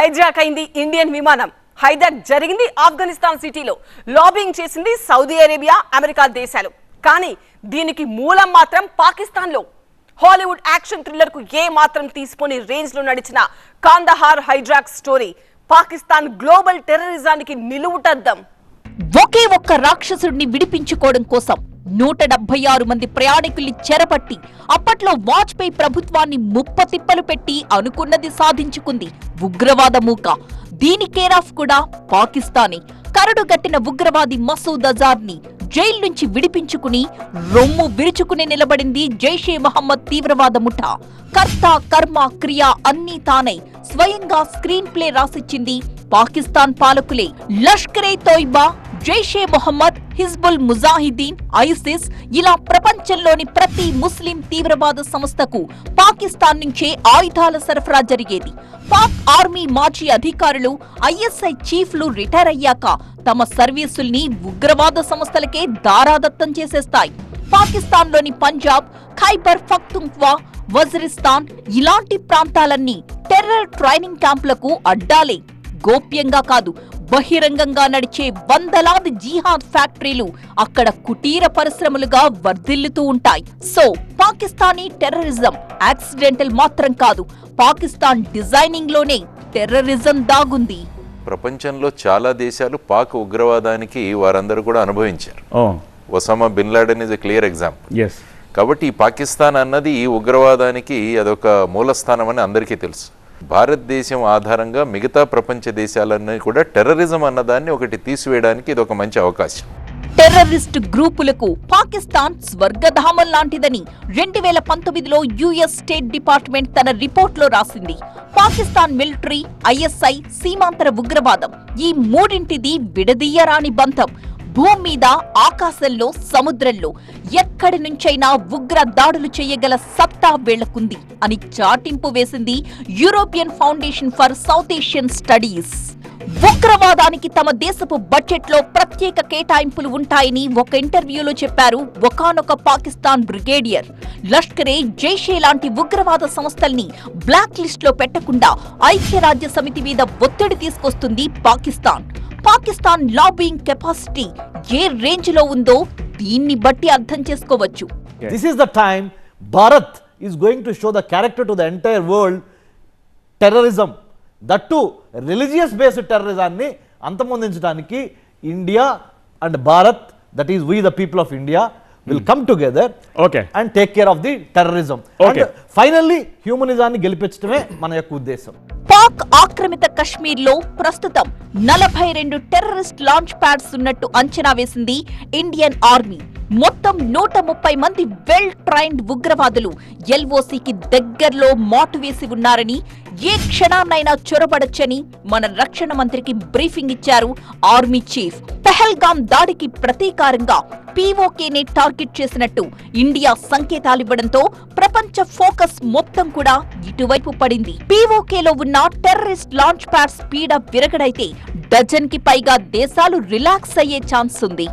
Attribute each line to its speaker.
Speaker 1: Hijack అయింది Indian విమానం. Hijack జరిగింది ఆఫ్ఘనిస్తాన్ సిటీలో. లాబింగ్ చేసింది సౌదీ అరేబియా అమెరికా దేశాలు. కానీ దీనికి మూలం మాత్రం పాకిస్తాన్లో. హాలీవుడ్ యాక్షన్ థ్రిల్లర్కు ఏ మాత్రం తీసుకుని రేంజ్లో నడిచిన Kandahar hijack story Pakistan global టెర్రరిజానికి నిలువుటద్దం.
Speaker 2: ఒకే ఒక్క రాక్షసుడిని విడిపించుకోవడం కోసం నూట డెబ్బై ఆరు మంది ప్రయాణికుల్ని చెరపట్టి అప్పట్లో వాజ్పేయి ప్రభుత్వాన్ని ముప్పతిప్పలు పెట్టి అనుకున్నది సాధించుకుంది ఉగ్రవాద మూక. దీని కేరాఫ్ కూడా పాకిస్తానీ. కరడుగట్టిన ఉగ్రవాది మసూద్ అజార్ని జైలు నుంచి విడిపించుకుని రొమ్ము విరుచుకుని నిలబడింది జైషే మహమ్మద్ తీవ్రవాద ముఠ. కర్త కర్మ క్రియ అన్నీ తానై స్వయంగా స్క్రీన్ ప్లే రాసిచ్చింది పాకిస్తాన్ పాలకులే. లష్కరే తోయిబా జైషే మొహమ్మద్ హిజ్బుల్ ముజాహిదీన్ ఐసిస్ ఇలా ప్రపంచంలోని ప్రతి ముస్లిం తీవ్రవాద సంస్థకు పాకిస్తాన్ నుంచే ఆయుధాల సరఫరా జరిగేది. పాక్ ఆర్మీ మాజీ అధికారులు ఐఎస్ఐ చీఫ్లు రిటైర్ అయ్యాక తమ సర్వీసుల్ని ఉగ్రవాద సంస్థలకే దారాదత్తం చేసేస్తాయి. పాకిస్తాన్లోని పంజాబ్ ఖైబర్ ఫక్తుంక్వా వజరిస్తాన్ ఇలాంటి ప్రాంతాలన్నీ టెర్రర్ ట్రైనింగ్ క్యాంపులకు అడ్డాలే. గోప్యంగా కాదు బహిరంగంగా నడిచే వందలాది జీహాద్ ఫ్యాక్టరీలు అక్కడ కుటీర పరిశ్రమలుగా వర్ధిల్లుతూ ఉంటాయి. సో పాకిస్తానీ టెర్రరిజం యాక్సిడెంటల్ మాత్రం కాదు పాకిస్తాన్ డిజైనింగ్లోనే టెర్రరిజం దాగుంది.
Speaker 3: ప్రపంచంలో చాలా దేశాలు పాక్ ఉగ్రవాదానికి వారందరూ కూడా అనుభవించారు. Osama bin Laden is a clear example
Speaker 4: yes.
Speaker 3: కాబట్టి పాకిస్తాన్ అన్నది ఈ ఉగ్రవాదానికి అదొక మూలస్థానం అని అందరికీ తెలుసు. భారతదేశం ఆధారంగా మిగతా ప్రపంచ దేశాలన్నీ కూడా టెర్రరిజం అన్నదాన్ని ఒకటి తీసివేయడానికి ఇది ఒక మంచి అవకాశం.
Speaker 2: టెర్రరిస్ట్ గ్రూపులకు పాకిస్తాన్ స్వర్గధామం లాంటిదని రెండు వేల పంతొమ్మిదిలో యుఎస్ స్టేట్ డిపార్ట్మెంట్ తన రిపోర్ట్లో రాసింది. పాకిస్తాన్ మిలిటరీ ఐఎస్ఐ సీమాంతర ఉగ్రవాదం ఈ మూడింటిది విడదీయరాని బంధం. భూమి మీద ఆకాశంలో సముద్రంలో ఎక్కడి నుంచైనా ఉగ్ర దాడులు చేయగల సత్తా వీళ్ళకుంది అని చాటింపు వేసింది European foundation for South Asian studies. ఉగ్రవాదానికి తమ దేశపు బడ్జెట్లో ప్రత్యేక కేటాయింపులు ఉంటాయని ఒక ఇంటర్వ్యూలో చెప్పారు ఒకానొక పాకిస్తాన్ బ్రిగేడియర్. లష్కరే జైషే లాంటి ఉగ్రవాద సంస్థల్ని బ్లాక్ లిస్ట్లో పెట్టకుండా ఐక్యరాజ్య సమితి మీద ఒత్తిడి తీసుకొస్తుంది పాకిస్తాన్. పాకిస్తాన్ లాబింగ్ కెపాసిటీ ఏ రేంజ్లో ఉందో దీన్ని బట్టి అర్థం చేసుకోవచ్చు
Speaker 5: This is the time Bharat is going to show the character to the entire world terrorism. That too, religious based terrorism అంతమొందించడానికి India and Bharat that is we the people of India will come together
Speaker 4: Okay.
Speaker 5: And take care of the terrorism. Finally హ్యూమనిజాన్ని గెలిపించడమే మన యొక్క ఉద్దేశం
Speaker 2: ఆక్రమిత కశ్మీర్లో ప్రస్తుతం నలభై రెండు terrorist launch pods ఉన్నట్టు అంచనా వేసింది ఇండియన్ ఆర్మీ. మొత్తం నూట ముప్పై మంది వెల్ ట్రైన్డ్ ఉగ్రవాదులు ఎల్ఓసికి దగ్గరలో మాటు వేసి ఉన్నారని ఏ క్షణాన్నైనా చొరబడొచ్చని మన రక్షణ మంత్రికి బ్రీఫింగ్ ఇచ్చారు ఆర్మీ చీఫ్. పెహల్గాం దాడికి ప్రతీకారంగా పీఓకేని టార్గెట్ చేసినట్టు ఇండియా సంకేతాలివ్వడంతో ప్రపంచ ఫోకస్ మొత్తం కూడా ఇటువైపు పడింది. పీఓకేలో ఉన్న టెర్రరిస్ట్ లాంచ్ ప్యాడ్ స్పీడ్ విరగడైతే డజన్కి పైగా దేశాలు రిలాక్స్ అయ్యే ఛాన్స్ ఉంది